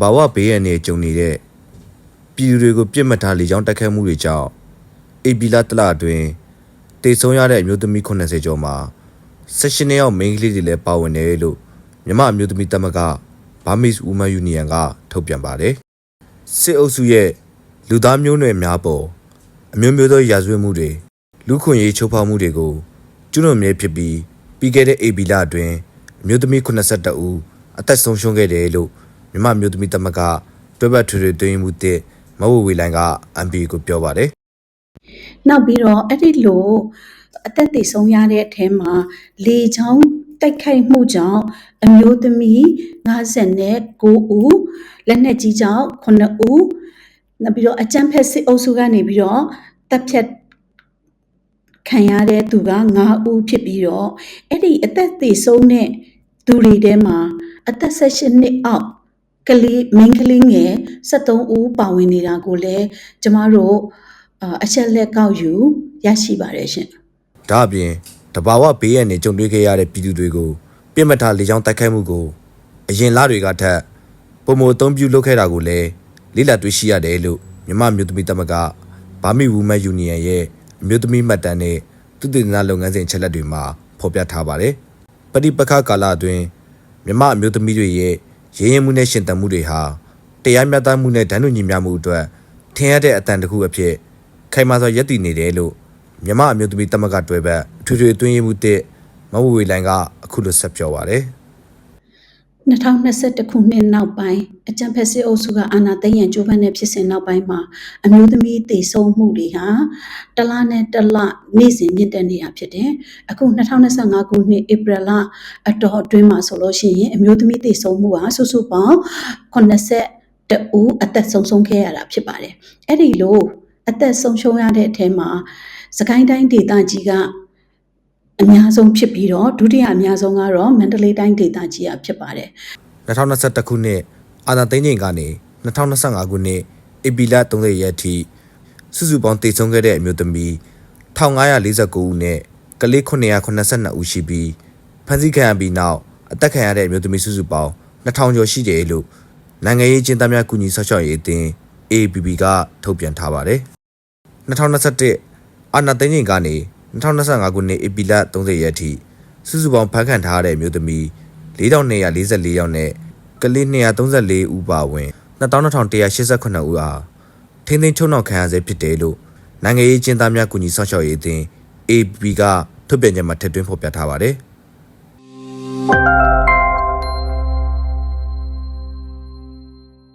ဘာဝဘေးရန်တွေကြုံနေတဲ့ပြည်သူတွေကိုပြစ်မှတ်ထားလေကြောင်းတိုက်ခိုက်မှုတွေကြောင့်အေပီလာတလအတွင်းတေဆုံးရတဲ့အမျိုးသမီး80ကျော်မှာ16ယောက်မိန်းကလေးတွေလည်းပါဝင်တယ်လို့မြမအမျိုးသမီးတမကဘာမစ်ဝူမန်ယူနီယံကထုတ်ပြန်ပါတယ်စစ်အုပ်စုရဲ့လူသားမျိုးနွယ်များပေါ်အမျိုးမျိုးသောရာဇဝတ်မှုတွေလူခွင့်ရေးချိုးဖောက်မှုတွေကိုကျူးလွန်မြဲဖြစ်ပြီးပြီးခဲ့တဲ့အေပီလာအတွင်းအမျိုးသမီး82ဦးအသက်ဆုံးရှုံးခဲ့တယ်လို့ မြမအမျိုးသမီးတမကတွဲဘက်ထွေထွေတွင်းမှုတဲ့မဝဝေလိုင်က MB ကိုပြောပါတယ်နောက်ပြီးတော့အဲ့ဒီလိုအသက်သေဆုံးရတဲ့အထဲမှာလေချောင်းတိုက်ခိုက်မှုကြောင့်အမျိုးသမီး59ဦးလက်နက်ကြီးကြောင့်9ဦးနောက်ပြီးတော့အကြမ်းဖက်စစ်အုပ်စုကနေပြီးတော့တပ်ဖြတ်ခံရတဲ့သူက9ဦးဖြစ်ပြီးတော့အဲ့ဒီအသက်သေဆုံးတဲ့သူတွေထဲမှာအသက်16နှစ်အောက် ကလေးမိန်းကလေးငယ်73ဦးပါဝင်နေတာကိုလည်းကျမတို့အာအချက်လက်ကောက်ယူရရှိပါတယ်ရှင်ဒါအပြင်တဘာဝဘေးရန်တွေကြုံတွေ့ခဲ့ရတဲ့ပြည်သူတွေကိုပြစ်မှတ်ထားလေကြောင်းတိုက်ခိုက်မှုကိုအရင်လတွေကထက်ပုံမအသုံးပြုလုပ်ခဲ့တာကိုလည်းလေးလာတွေ့ရှိရတယ်လို့မြမမျိုးသမီးတမကဘာမီဝူမန်ယူနီယံရဲ့အမျိုးသမီးမှတ်တမ်းနဲ့သူတည်နာလုပ်ငန်းစဉ်အချက်လက်တွေမှာဖော်ပြထားပါတယ်။ပဋိပက္ခကာလအတွင်းမြမအမျိုးသမီးတွေရဲ့ ရင်းရင်မှုနဲ့ရှင်သန်မှုတွေဟာတရားမျှတမှုနဲ့ဒဏ်ညညီမျှမှုအတွက်ထင်ရတဲ့အတန်တစ်ခုအဖြစ်ခိုင်မာစွာရည်တည်နေတယ်လို့မြမအမျိုးသမီးတမကတွဲဘက်အထွေထွေအတွင်းရေးမှုတစ်မဝဝေလိုင်ကအခုလိုဆက်ပြောပါတယ် 2021ခုနှစ်နောက်ပိုင်းအကြံဖက်စစ်အုပ်စုကအာဏာသိမ်းရန်ကြိုးပမ်းတဲ့ဖြစ်စဉ်နောက်ပိုင်းမှာအမျိုးသမီးတေဆုံးမှုတွေဟာတလနဲ့တလနေ့စဉ်မြင့်တက်နေတာဖြစ်တယ်။အခု2025ခုနှစ်ဧပြီလအတော်အတွင်းမှာဆိုလို့ရှိရင်အမျိုးသမီးတေဆုံးမှုဟာစုစုပေါင်း80တဦးအသက်ဆုံးရှုံးခဲ့ရတာဖြစ်ပါတယ်။အဲ့ဒီလိုအသက်ဆုံးရှုံးရတဲ့အထဲမှာစကိုင်းတိုင်းဒေသကြီးက အများဆုံးဖြစ်ပြီးတော့ဒုတိယအများဆုံးကတော့မန္တလေးတိုင်းဒေသကြီးကဖြစ်ပါတယ်2021ခုနှစ်အာဏာသိမ်းချိန်ကနေ2025ခုနှစ်ဧပြီလ30ရက်ထိစုစုပေါင်းတည်ဆုံးခဲ့တဲ့အမျိုးသမီး1549ဦးနဲ့ကလေး982ဦးရှိပြီးဖမ်းဆီးခံရပြီးနောက်အသက်ခံရတဲ့အမျိုးသမီးစုစုပေါင်း2000ကျော်ရှိတယ်လို့နိုင်ငံရေးကျင်းသားများကူညီဆောက်ရှောက်ရေးအသင်း AAPP ကထုတ်ပြန်ထားပါတယ်2021အာဏာသိမ်းချိန်ကနေ 2025ခုနှစ်ဧပြီလ30ရက်ထိစုစုပေါင်းဖမ်းခံထားရတဲ့အမျိုးသမီး4244ယောက်နဲ့ကလေး234ဦးပါဝင်2288ဦးအားထိန်းသိမ်းချုံနှောင်ခံရဆဲဖြစ်တယ်လို့နိုင်ငံရေးကျင်းသားများကူညီဆောင်ရှောက်ရေးအသင်း APP ကထုတ်ပြန်ကြေညာမှာထည့်သွင်းဖော်ပြထားပါတယ်။